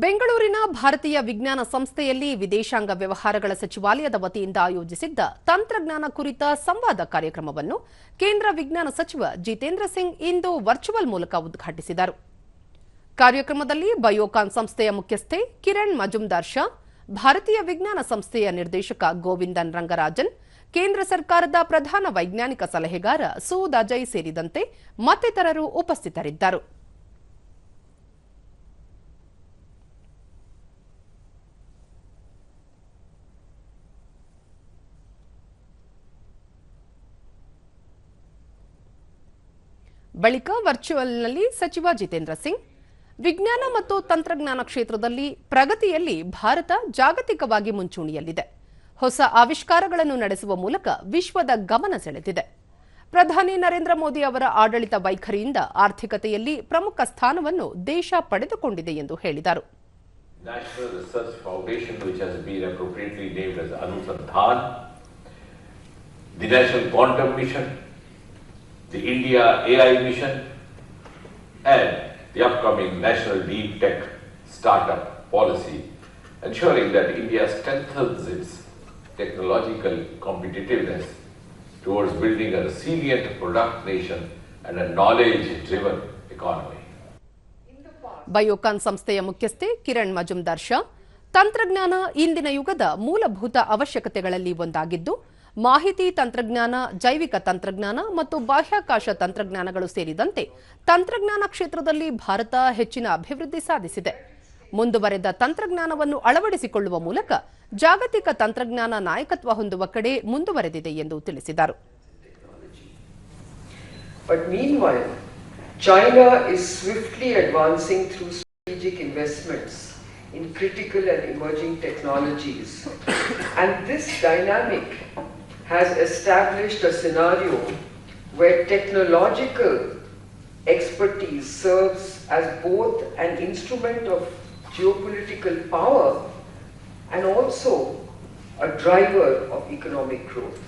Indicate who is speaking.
Speaker 1: ಬೆಂಗಳೂರಿನ ಭಾರತೀಯ ವಿಜ್ಞಾನ ಸಂಸ್ಥೆಯಲ್ಲಿ ವಿದೇಶಾಂಗ ವ್ಯವಹಾರಗಳ ಸಚಿವಾಲಯದ ವತಿಯಿಂದ ಆಯೋಜಿಸಿದ್ದ ತಂತ್ರಜ್ಞಾನ ಕುರಿತ ಸಂವಾದ ಕಾರ್ಯಕ್ರಮವನ್ನು ಕೇಂದ್ರ ವಿಜ್ಞಾನ ಸಚಿವ ಜಿತೇಂದ್ರ ಸಿಂಗ್ ಇಂದು ವರ್ಚುವಲ್ ಮೂಲಕ ಉದ್ಘಾಟಿಸಿದರು. ಕಾರ್ಯಕ್ರಮದಲ್ಲಿ ಬಯೋಕಾನ್ ಸಂಸ್ಥೆಯ ಮುಖ್ಯಸ್ಥೆ ಕಿರಣ್ ಮಜುಮ್ದಾರ್ ಶಾ, ಭಾರತೀಯ ವಿಜ್ಞಾನ ಸಂಸ್ಥೆಯ ನಿರ್ದೇಶಕ ಗೋವಿಂದನ್ ರಂಗರಾಜನ್, ಕೇಂದ್ರ ಸರ್ಕಾರದ ಪ್ರಧಾನ ವೈಜ್ಞಾನಿಕ ಸಲಹೆಗಾರ ಸೂದ್ ಅಜಯ್ ಸೇರಿದಂತೆ ಮತ್ತಿತರರು ಉಪಸ್ಥಿತರಿದ್ದರು. ಬಳಿಕ ವರ್ಚುವಲ್ನಲ್ಲಿ ಸಚಿವ ಜಿತೇಂದ್ರ ಸಿಂಗ್ ವಿಜ್ಞಾನ ಮತ್ತು ತಂತ್ರಜ್ಞಾನ ಕ್ಷೇತ್ರದಲ್ಲಿ ಪ್ರಗತಿಯಲ್ಲಿ ಭಾರತ ಜಾಗತಿಕವಾಗಿ ಮುಂಚೂಣಿಯಲ್ಲಿದೆ. ಹೊಸ ಆವಿಷ್ಕಾರಗಳನ್ನು ನಡೆಸುವ ಮೂಲಕ ವಿಶ್ವದ ಗಮನ ಸೆಳೆದಿದೆ. ಪ್ರಧಾನಿ ನರೇಂದ್ರ ಮೋದಿ ಅವರ ಆಡಳಿತ ವೈಖರಿಯಿಂದ ಆರ್ಥಿಕತೆಯಲ್ಲಿ ಪ್ರಮುಖ ಸ್ಥಾನವನ್ನು ದೇಶ ಪಡೆದುಕೊಂಡಿದೆ ಎಂದು ಹೇಳಿದರು.
Speaker 2: The National Quantum Mission, the India AI Mission, and the upcoming National Deep Tech Startup Policy, ensuring that India strengthens its technological competitiveness towards building a resilient product nation and a knowledge-driven economy.
Speaker 1: Biocon ಸಂಸ್ಥೆಯ ಮುಖ್ಯಸ್ಥೆ ಕಿರಣ್ ಮಜುಮ್ದಾರ್ ಶಾ ತಂತ್ರಜ್ಞಾನ ಇಂದಿನ ಯುಗದ ಮೂಲಭೂತ ಅವಶ್ಯಕತೆಗಳಲ್ಲಿ ಒಂದಾಗಿದ್ದು ಮಾಹಿತಿ ತಂತ್ರಜ್ಞಾನ, ಜೈವಿಕ ತಂತ್ರಜ್ಞಾನ ಮತ್ತು ಬಾಹ್ಯಾಕಾಶ ತಂತ್ರಜ್ಞಾನಗಳು ಸೇರಿದಂತೆ ತಂತ್ರಜ್ಞಾನ ಕ್ಷೇತ್ರದಲ್ಲಿ ಭಾರತ ಹೆಚ್ಚಿನ ಅಭಿವೃದ್ಧಿ ಸಾಧಿಸಿದೆ ಮುಂದುವರೆದ ತಂತ್ರಜ್ಞಾನವನ್ನು ಅಳವಡಿಸಿಕೊಳ್ಳುವ ಮೂಲಕ ಜಾಗತಿಕ ತಂತ್ರಜ್ಞಾನ ನಾಯಕತ್ವ ಹೊಂದುವ ಕಡೆ ಮುಂದುವರೆದಿದೆ ಎಂದು ತಿಳಿಸಿದರು
Speaker 3: But in critical and emerging technologies. And this dynamic has established a scenario where technological expertise serves as both an instrument of geopolitical power and also a driver of economic growth.